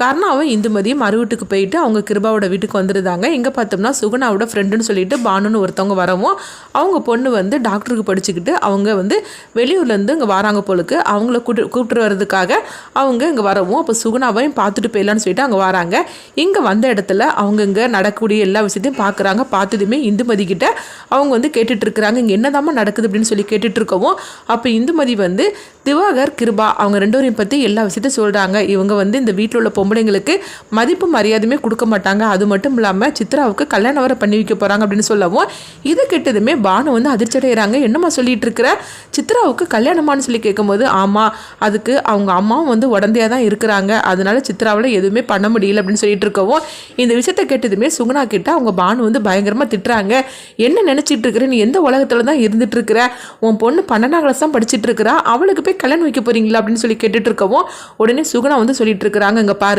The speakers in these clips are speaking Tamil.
கர்ணாவும் இந்துமதியும் மறுவீட்டுக்கு போயிட்டு அவங்க கிருபாவோட வீட்டுக்கு வந்துருந்தாங்க. எங்கே பார்த்தோம்னா சுகுணாவோட ஃப்ரெண்டுன்னு சொல்லிட்டு பானுன்னு ஒருத்தவங்க வரவும் அவங்க பொண்ணு வந்து டாக்டருக்கு படிச்சுக்கிட்டு அவங்க வந்து வெளியூர்லேருந்து இங்கே வராங்க போலுக்கு. அவங்கள கூட்டு கூப்பிட்டு வர்றதுக்காக அவங்க இங்கே வரவும் அப்போ சுகுணாவையும் பார்த்துட்டு போயிடலான்னு சொல்லிட்டு அங்கே வராங்க. இங்கே வந்த இடத்துல அவங்க இங்கே நடக்கக்கூடிய எல்லா விஷயத்தையும் பார்க்குறாங்க பார்த்ததுமே இந்துமதி கிட்ட அவங்க வந்து கேட்டுட்டு இருக்கிறாங்க இங்கே என்னதாம்மா நடக்குது அப்படின்னு சொல்லி கேட்டுட்டு இருக்கவும் அப்போ இந்துமதி வந்து திவாகர் கிருபா அவங்க ரெண்டு பேரையும் பற்றி எல்லா விஷயத்தையும் சொல்கிறாங்க இவங்க வந்து இந்த வீட்டில் உள்ள பொம்பளைங்களுக்கு மதிப்பு மரியாதையுமே கொடுக்க மாட்டாங்க. அது மட்டும் இல்லாமல் சித்ராவுக்கு கல்யாணம் வர பண்ணி வைக்க போகிறாங்க அப்படின்னு சொல்லவும் இது கெட்டதுமே பானு வந்து அதிர்ச்சி அடைகிறாங்க என்னம்மா சொல்லிட்டு இருக்கிற? சித்ராவுக்கு கல்யாணமான்னு சொல்லி கேட்கும்போது ஆமாம் அதுக்கு அவங்க அம்மாவும் வந்து உடந்தையாக தான் இருக்கிறாங்க. அதனால சித்ராவில் எதுவுமே பண்ண முடியல அப்படின்னு சொல்லிட்டு இருக்கவும் இந்த விஷயத்த கேட்டதுமே சுகுணா கிட்ட அவங்க பானு வந்து பயங்கரமாக திட்டுறாங்க. என்ன நினச்சிட்டு இருக்கிற? நீ எந்த உலகத்தில் தான் இருந்துட்டு இருக்கிற? உன் பொண்ணு பன்னெண்டாம் கிளாஸ் தான் படிச்சுட்டு இருக்கிறா. அவளுக்கு போய் கல்யாணம் வைக்க போறீங்களா? அப்படின்னு சொல்லி கேட்டுட்டு இருக்கவும் உடனே சுகுணா வந்து சொல்லிட்டு இருக்கிறாங்க. இங்கே பாரு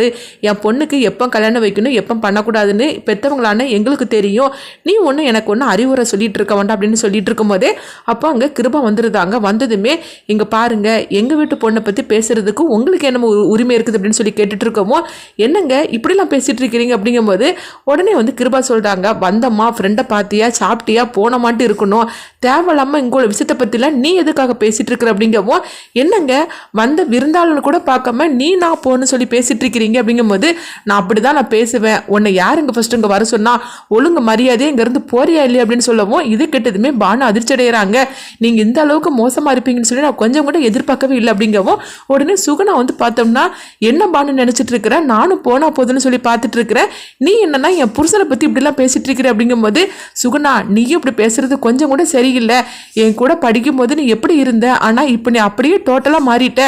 என் பொண்ணுக்கு எப்போ கல்யாணம் வைக்கணும் எப்போ பண்ணக்கூடாதுன்னு பெற்றவங்களான எங்களுக்கு தெரியும். நீ ஒன்று எனக்கு ஒன்று அறிவுரை சொல்லிட்டு இருக்க வேண்டாம் அப்படின்னு சொல்லிட்டு இருக்கும்போதே அப்போ அங்கே கிருபா வந்துருந்தாங்க வந்ததுமே இங்கே பாருங்க எங்கள் வீட்டு பொண்ணை பற்றி பேசுறதுக்கு உங்களுக்கு என்ன உரிமை இருக்குது அப்படின்னு சொல்லி கேட்டுட்டு இருக்கோமோ என்னங்க இப்படிலாம் பேசிட்டு இருக்கிறீங்க? அப்படிங்கும்போது உடனே வந்து கிருபா சொல்கிறாங்க வந்தம்மா ஃப்ரெண்டை பார்த்தியா சாப்பிட்டியா போனமாட்டு இருக்கணும். தேவையில்லாமல் இங்கோட விஷயத்தை பற்றிலாம் நீ எதுக்காக பேசிட்டு இருக்கிற? அப்படிங்கவும் என்னங்க வந்த விருந்தாளன் கூட பார்க்காம நீ நான் போன்னு சொல்லி பேசிட்டு இருக்கிறீங்க. அப்படிங்கும்போது நான் அப்படி தான் நான் பேசுவேன். உன்னை யாருங்க ஃபர்ஸ்ட் இங்கே வர சொன்னா ஒழுங்கு மரியாதையே இங்கேருந்து போறியா இல்லையா? அப்படின்னு சொல்லவும் இது கெட்டதுமே பானு அதிர்ச்சி அடைகிறாங்க நீங்கள் இந்த அளவுக்கு மோசமாக இருப்பீங்கன்னு சொல்லி நான் கொஞ்சம் கூட எதிர்பார்க்கவே இல்லை. அப்படிங்கவும் உடனே சுகுணா வந்து பார்த்தோம்னா என்ன பானு நினச்சிட்டு இருக்கிறேன் நானும் போனா போதுன்னு சொல்லி பார்த்துட்டு இருக்கிறேன் நீ என்னன்னா என் புருஷனை பற்றி இப்படிலாம் பேசிட்டு இருக்கிற? அப்படிங்கும்போது சுகுணா நீயும் இப்படி பேசுறது கொஞ்சம் கூட சரியில்லை. என் கூட படிக்கும்போது நீ எப்படி இருந்த? ஆனால் இப்போ நீ அப்படியே டோட்டலாக மாறிட்ட.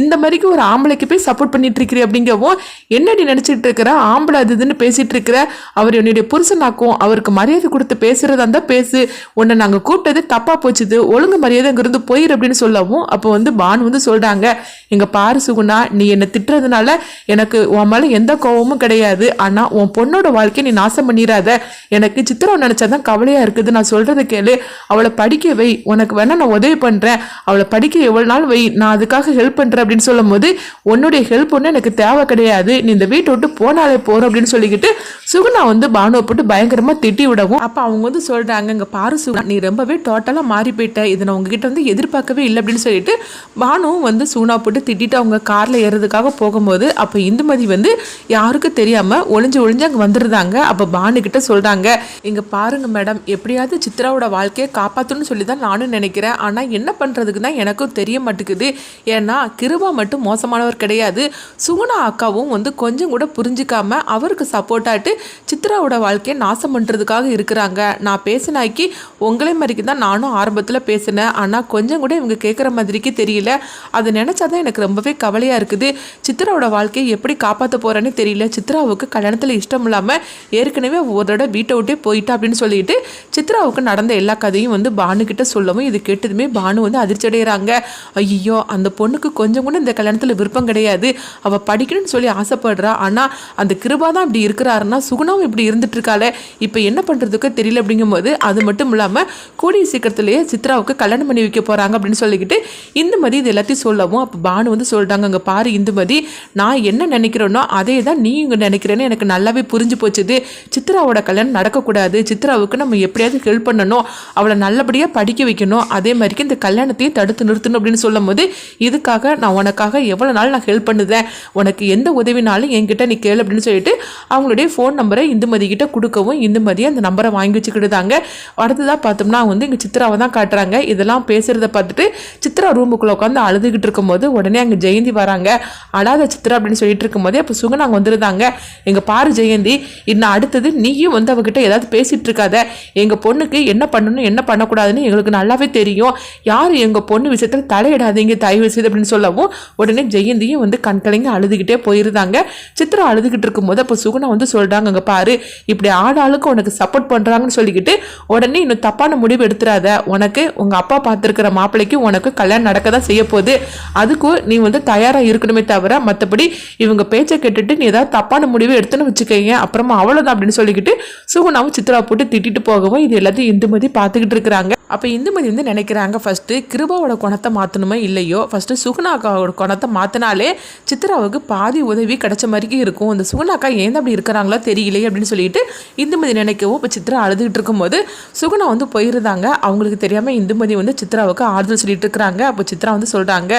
இந்த மாதிரிக்கு ஒரு ஆம்பளைக்கு போய் சப்போர்ட் பண்ணிட்டு இருக்கிற. அப்படிங்கவும் என்னடி நினச்சிட்டு இருக்கிற? ஆம்பளை அது இதுன்னு பேசிகிட்டு இருக்கிற? அவர் என்னுடைய புருஷனாக்கும் அவருக்கு மரியாதை கொடுத்து பேசுகிறதா இருந்தால் பேசு. உன்னை நாங்கள் கூப்பிட்டது தப்பாக போச்சுது. ஒழுங்கு மரியாதை போயிரு அப்படின்னு சொல்லவும் அப்போ வந்து பானு வந்து சொல்கிறாங்க எங்கள் பாரு சுகுணா நீ என்னை திட்டுறதுனால எனக்கு உன் மேலே எந்த கோபமும் கிடையாது. ஆனால் உன் பொண்ணோட வாழ்க்கையை நீ நாசம் பண்ணிடாத எனக்கு சித்திரம் நினைச்சாதான் கவலையாக இருக்குது. நான் சொல்கிறத கேளு. அவளை படிக்க வை. உனக்கு வேணால் நான் உதவி பண்ணுறேன் அவளை படிக்க எவ்வளோ நாள் வை. நான் அதுக்காக ஹெல்ப் பண்ணுறேன் அப்படின்னு சொல்லும் போது உன்னுடைய ஹெல்ப் ஒன்று எனக்கு தேவை கிடையாது. நீ இந்த வீட்டை விட்டு போனாலே போகிற அப்படின்னு சொல்லிக்கிட்டு சுகுணா வந்து பானுவை போட்டு பயங்கரமாக திட்டி விடவும். அப்போ அவங்க வந்து சொல்கிறாங்க இங்கே பாரு சுகுணா நீ ரொம்பவே டோட்டலாக மாறி போயிட்ட. இதை நான் உங்ககிட்ட வந்து எதிர்பார்க்கவே இல்லை அப்படின்னு சொல்லிட்டு பானுவும் வந்து சுகுணா போட்டு திட்டிட்டு அவங்க காரில் ஏறதுக்காக போகும்போது அப்போ இந்துமதி வந்து யாருக்கும் தெரியாமல் ஒளிஞ்சு ஒளிஞ்சு அங்கே வந்துருந்தாங்க அப்போ பானு சொல்கிறாங்க இங்கே பாருங்க மேடம் எப்படியாவது சித்ராவோட வாழ்க்கையை காப்பாற்றணும்னு சொல்லி தான் நானும் நினைக்கிறேன். ஆனால் என்ன பண்ணுறதுக்கு தான் எனக்கும் தெரிய மாட்டேங்குது. ஏன்னா கிருபா மட்டும் மோசமானவர் கிடையாது. சுகுணா அக்கா சித்ராவும் வந்து கொஞ்சம் கூட புரிஞ்சிக்காம அவருக்கு சப்போர்ட்டாட்டு சித்ராவோட வாழ்க்கையை நாசம் பண்ணுறதுக்காக இருக்கிறாங்க. நான் பேசினாக்கி உங்களே மாதிரிக்கு தான் நானும் ஆரம்பத்தில் பேசினேன். ஆனால் கொஞ்சம் கூட இவங்க கேட்குற மாதிரிக்கு தெரியல. அது நினச்சாதான் எனக்கு ரொம்பவே கவலையாக இருக்குது. சித்ராவோட வாழ்க்கையை எப்படி காப்பாற்ற போகிறேன்னு தெரியல. சித்ராவுக்கு கல்யாணத்தில் இஷ்டம் இல்லாமல் ஏற்கனவே ஒரு தடவை வீட்டை விட்டே போயிட்டா அப்படின்னு சொல்லிட்டு சித்ராவுக்கு நடந்த எல்லா கதையும் வந்து பானுக்கிட்ட சொல்லவும் இது கேட்டதுமே பானு வந்து அதிர்ச்சி அடைகிறாங்க ஐயோ அந்த பொண்ணுக்கு கொஞ்சம் கூட இந்த கல்யாணத்தில் விருப்பம் கிடையாது. அவள் படிக்கணும்னு சொல்லி ஆசைப்படுறா. ஆனால் அந்த கிருபா தான் இப்படி இருக்கிறாருன்னா சுகுணம் இப்படி இருந்துட்டு இருக்காளே இப்போ என்ன பண்ணுறதுக்கு தெரியல அப்படிங்கும்போது அது மட்டும் இல்லாமல் கூடிய சீக்கிரத்துலேயே சித்ராவுக்கு கல்யாணம் பண்ணி வைக்க போகிறாங்க அப்படின்னு சொல்லிக்கிட்டு இந்துமதி இது எல்லாத்தையும் சொல்லவும் அப்போ பானு வந்து சொல்கிறாங்க அங்கே பாரு இந்துமதி நான் என்ன நினைக்கிறேனோ அதே தான் நீ இங்கே நினைக்கிறேன்னு எனக்கு நல்லாவே புரிஞ்சு போச்சுது. சித்ராவோட கல்யாணம் நடக்கக்கூடாது. சித்ராவுக்கு நம்ம எப்படியாவது ஹெல்ப் பண்ணணும். அவளை நல்லபடியாக படிக்க வைக்கணும். அதே மாதிரிக்கு இந்த கல்யாணத்தையும் தடுத்து நிறுத்தணும். அப்படின்னு சொல்லும் போது இதுக்காக நான் உனக்காக எவ்வளோ நாள் நான் ஹெல்ப் பண்ணுதேன்? உனக்கு எந்த உதவினாலும் என்கிட்ட நீ கேளு அப்படின்னு சொல்லிட்டு அவங்களுடைய ஃபோன் நம்பரை இந்துமதி கிட்ட கொடுக்கவும் இந்துமதி அந்த நம்பரை வாங்கி வச்சுக்கிட்டுதாங்க அடுத்ததாக பார்த்தோம்னா வந்து இங்கே சித்ராவை தான் காட்டுறாங்க. இதெல்லாம் பேசுகிறத பார்த்துட்டு சித்ரா ரூமுக்குள்ளே உட்காந்து அழுதுகிட்டு இருக்கும்போது உடனே அங்கே ஜெயந்தி வராங்க. அழாத சித்ரா அப்படின்னு சொல்லிட்டு இருக்கும்போதே அப்போ சுகுணா அங்கே வந்துருந்தாங்க. எங்கள் பாரு ஜெயந்தி இன்னும் அடுத்தது நீயும் வந்து அவகிட்ட ஏதாவது பேசிகிட்டு இருக்காத. எங்கள் பொண்ணுக்கு என்ன பண்ணணும் என்ன பண்ணக்கூடாதுன்னு எங்களுக்கு நல்லாவே தெரியும். யார் எங்கள் பொண்ணு விஷயத்தில் தலையிடாதீங்க தயவு செய்து அப்படின்னு சொல்லவும் உடனே ஜெயந்தியும் வந்து கண்கலைங்க அழுதுகிட்டே போயிருந்தாங்க இருந்தாங்க. சித்ரா அழுதுகிட்டு இருக்கும்போது அப்போ சுகுணா வந்து சொல்கிறாங்க அங்கே பாரு இப்படி ஆள் உனக்கு சப்போர்ட் பண்றாங்கன்னு சொல்லிக்கிட்டு உடனே இன்னும் தப்பான முடிவு எடுத்துடாத உனக்கு உங்க அப்பா பார்த்துருக்கிற மாப்பிள்ளைக்கு உனக்கு கல்யாணம் நடக்க தான் செய்ய போகுது. அதுக்கும் நீ வந்து தயாராக இருக்கணுமே தவிர மற்றபடி இவங்க பேச்சை கேட்டுட்டு நீ ஏதாவது தப்பான முடிவு எடுத்துன்னு வச்சுக்கோங்க. அப்புறமா அவ்வளோதான் அப்படின்னு சொல்லிக்கிட்டு சுகுணாவும் சித்ரா போட்டு திட்டிட்டு போகவும் இது எல்லாத்தையும் இந்துமதி பார்த்துக்கிட்டு இருக்கிறாங்க. அப்போ இந்துமதி வந்து நினைக்கிறாங்க ஃபஸ்ட்டு கிருபாவோட குணத்தை மாற்றணுமோ இல்லையோ? ஃபஸ்ட்டு சுகுணாக்காவோட குணத்தை மாற்றினாலே சித்ராவுக்கு பாதி உதவி கிடைச்ச மாதிரிக்கு இருக்கும். இந்த சுகுணாக்கா ஏன் அப்படி இருக்கிறாங்களோ தெரியலையே அப்படின்னு சொல்லிட்டு இந்துமதி நினைக்கவும் இப்போ சித்ரா அழுதுகிட்டு இருக்கும்போது சுகுணா வந்து போயிருந்தாங்க. அவங்களுக்கு தெரியாமல் இந்துமதி வந்து சித்ராவுக்கு ஆறுதல் சொல்லிட்டு இருக்கிறாங்க. அப்போ சித்ரா வந்து சொல்கிறாங்க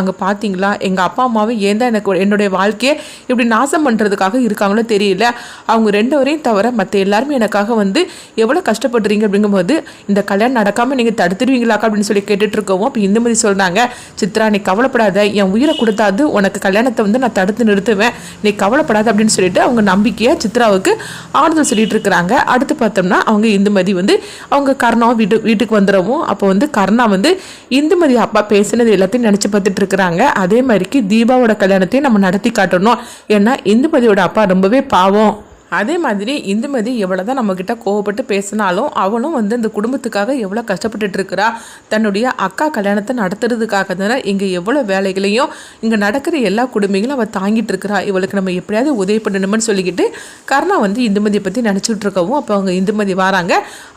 அங்கே பார்த்தீங்களா எங்கள் அப்பா அம்மாவும் ஏன் தான் எனக்கு என்னுடைய வாழ்க்கையை இப்படி நாசம் பண்ணுறதுக்காக இருக்காங்களோ தெரியல. அவங்க ரெண்டு வரையும் தவிர மற்ற எல்லாருமே எனக்காக வந்து எவ்வளோ கஷ்டப்படுறீங்க? அப்படிங்கும்போது இந்த கல்யாணம் நடக்காமல் நீங்கள் தடுத்துருவீங்களாக்கா அப்படின்னு சொல்லி கேட்டுட்டு இருக்கவும் அப்போ இந்துமதி சொல்கிறாங்க சித்ரா நீ கவலைப்படாத என் உயிரை கொடுத்தாது உனக்கு கல்யாணத்தை வந்து நான் தடுத்து நிறுத்துவேன். நீ கவலைப்படாத அப்படின்னு சொல்லிட்டு அவங்க நம்பிக்கையாக சித்ராவுக்கு ஆறுதல் சொல்லிட்டு இருக்கிறாங்க அடுத்து பார்த்தோம்னா அவங்க இந்துமதி வந்து அவங்க கர்ணாவும் வீட்டு வீட்டுக்கு வந்துடவும் அப்போ வந்து கர்ணா வந்து இந்துமதி அப்பா பேசினது எல்லாத்தையும் நினச்சி பார்த்துட்டு இருக்கிறாங்க அதே மாதிரிக்கு தீபாவோட கல்யாணத்தையும் நம்ம நடத்தி காட்டணும். ஏன்னா இந்துமதியோட அப்பா ரொம்பவே பாவம். அதே மாதிரி இந்துமதி எவ்வளோ தான் நம்மக்கிட்ட கோவப்பட்டு பேசினாலும் அவளும் வந்து இந்த குடும்பத்துக்காக எவ்வளோ கஷ்டப்பட்டுட்டு இருக்கிறா? தன்னுடைய அக்கா கல்யாணத்தை நடத்துறதுக்காக தானே இங்கே எவ்வளோ வேலைகளையும் இங்கே நடக்கிற எல்லா குடும்பங்களும் அவள் தாங்கிட்டு இருக்கிறா. இவளுக்கு நம்ம எப்படியாவது உதவி பண்ணணும்னு சொல்லிக்கிட்டு கர்ணா வந்து இந்துமதியை பற்றி நினச்சிட்டு இருக்கவும் அப்போ அவங்க இந்துமதி வராங்க.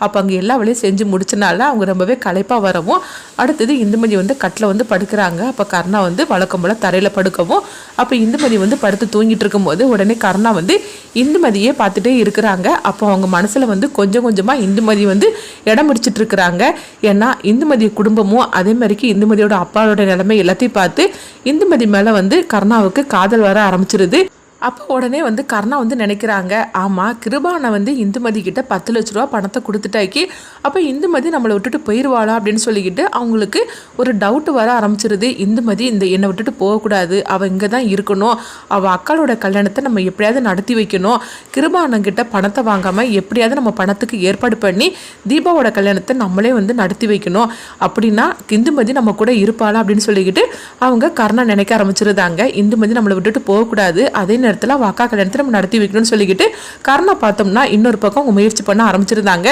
அப்போ அங்கே எல்லா வேலையும் செஞ்சு முடிச்சனால அவங்க ரொம்பவே களைப்பாக வரவும் அடுத்தது இந்துமதி வந்து கட்டில் வந்து படுக்கிறாங்க. அப்போ கர்ணா வந்து வழக்கம் போல் தரையில் படுக்கவும் அப்போ இந்துமதி வந்து படுத்து தூங்கிட்டு இருக்கும்போது உடனே கர்ணா வந்து இந்துமதியை பார்த்துட்டே இருக்கிறாங்க. அப்போ அவங்க மனசில் வந்து கொஞ்சம் கொஞ்சமாக இந்துமதி வந்து இடம் பிடிச்சிட்டு இருக்கிறாங்க. ஏன்னா இந்துமதி குடும்பமும் அதே மாதிரிக்கு இந்துமதியோட அப்பாவோட நிலைமை எல்லாத்தையும் பார்த்து இந்துமதி மேலே வந்து கர்ணாவுக்கு காதல் வர ஆரம்பிச்சிருது. அப்போ உடனே வந்து கர்ணா வந்து நினைக்கிறாங்க ஆமாம் கிருபானை வந்து இந்துமதி கிட்ட பத்து லட்ச ரூபா பணத்தை கொடுத்துட்டாக்கி அப்போ இந்துமதி நம்மளை விட்டுட்டு போயிடுவாளா அப்படின்னு சொல்லிக்கிட்டு அவங்களுக்கு ஒரு டவுட் வர ஆரம்பிச்சிருது. இந்துமதி இந்த என்னை விட்டுட்டு போகக்கூடாது. அவள் இங்கே தான் இருக்கணும். அவள் அக்காளோட கல்யாணத்தை நம்ம எப்படியாவது நடத்தி வைக்கணும். கிருபானங்கிட்ட பணத்தை வாங்காமல் எப்படியாவது நம்ம பணத்துக்கு ஏற்பாடு பண்ணி தீபாவோட கல்யாணத்தை நம்மளே வந்து நடத்தி வைக்கணும். அப்படின்னா இந்துமதி நம்ம கூட இருப்பாளா அப்படின்னு சொல்லிக்கிட்டு அவங்க கர்ணா நினைக்க ஆரம்பிச்சிருந்தாங்க. இந்துமதி நம்மளை விட்டுட்டு போகக்கூடாது. அதே நேரத்தில் அவள் அக்கா கல்யாணத்தை நம்ம நடத்தி வைக்கணும்னு சொல்லிக்கிட்டு கர்ணா பார்த்தோம்னா இன்னொரு பக்கம் அவங்க முயற்சி பண்ண ஆரம்பிச்சிருந்தாங்க.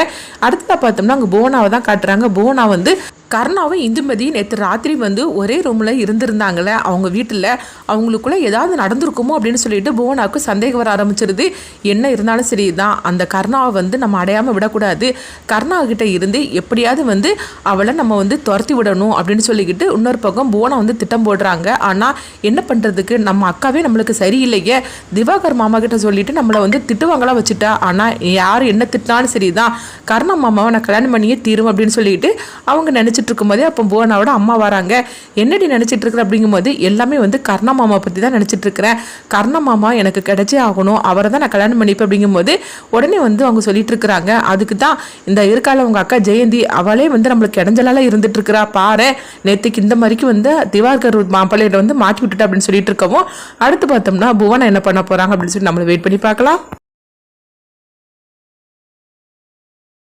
அடுத்ததாக பார்த்தோம்னா அங்கே போனாவை தான் காட்டுறாங்க. போனா வந்து கர்ணாவும் இந்துமதி நேற்று ராத்திரி வந்து ஒரே ரூமில் இருந்திருந்தாங்களே அவங்க வீட்டில். அவங்களுக்குள்ளே ஏதாவது நடந்திருக்குமோ அப்படின்னு சொல்லிட்டு புவனாவுக்கு சந்தேகம் வர ஆரம்பிச்சிருது. என்ன இருந்தாலும் சரி தான் அந்த கர்ணாவை வந்து நம்ம அடையாமல் விடக்கூடாது. கர்ணா கிட்ட இருந்து எப்படியாவது வந்து அவளை நம்ம வந்து துரத்தி விடணும் அப்படின்னு சொல்லிக்கிட்டு இன்னொரு பக்கம் புவனா வந்து திட்டம் போடுறாங்க. ஆனால் என்ன பண்ணுறதுக்கு நம்ம அக்காவே நம்மளுக்கு சரியில்லையே. திவாகர் மாமா கிட்ட சொல்லிட்டு நம்மளை வந்து திட்டுவாங்களா வச்சுட்டா. ஆனால் யார் என்ன திட்டினாலும் சரி தான் கர்ணா மாமாவை நான் கல்யாணம் பண்ணியே தீரும் அப்படின்னு சொல்லிட்டு அவங்க நினச்சிட்டு இருக்கும்போதே அப்போ புவனாவோட அம்மா வராங்க. என்னடி நினச்சிட்டு இருக்கிற அப்படிங்கும்போது எல்லாமே வந்து கர்ணா மாமா பற்றி தான் நினச்சிட்டு இருக்கிறேன் கர்ணா மாமா எனக்கு கிடைச்சே ஆகணும். அவரை தான் நான் கல்யாணம் பண்ணிப்பேன். அப்படிங்கும்போது உடனே வந்து அவங்க சொல்லிட்டு இருக்கிறாங்க அதுக்கு தான் இந்த இருக்கால உங்கள் அக்கா ஜெயந்தி அவளே வந்து நம்மளுக்கு இடைஞ்சலால இருந்துட்டு இருக்கிறா பாரு நேற்றுக்கு இந்த மாதிரிக்கு வந்து திவாகர் மாப்பிள்ளையிட வந்து மாட்டி விட்டுட்டா அப்படின்னு சொல்லிட்டு இருக்கவும் அடுத்து பார்த்தோம்னா புவனா என்ன பண்ண போகிறாங்க அப்படின்னு சொல்லி நம்மளை வெயிட் பண்ணி பார்க்கலாம்.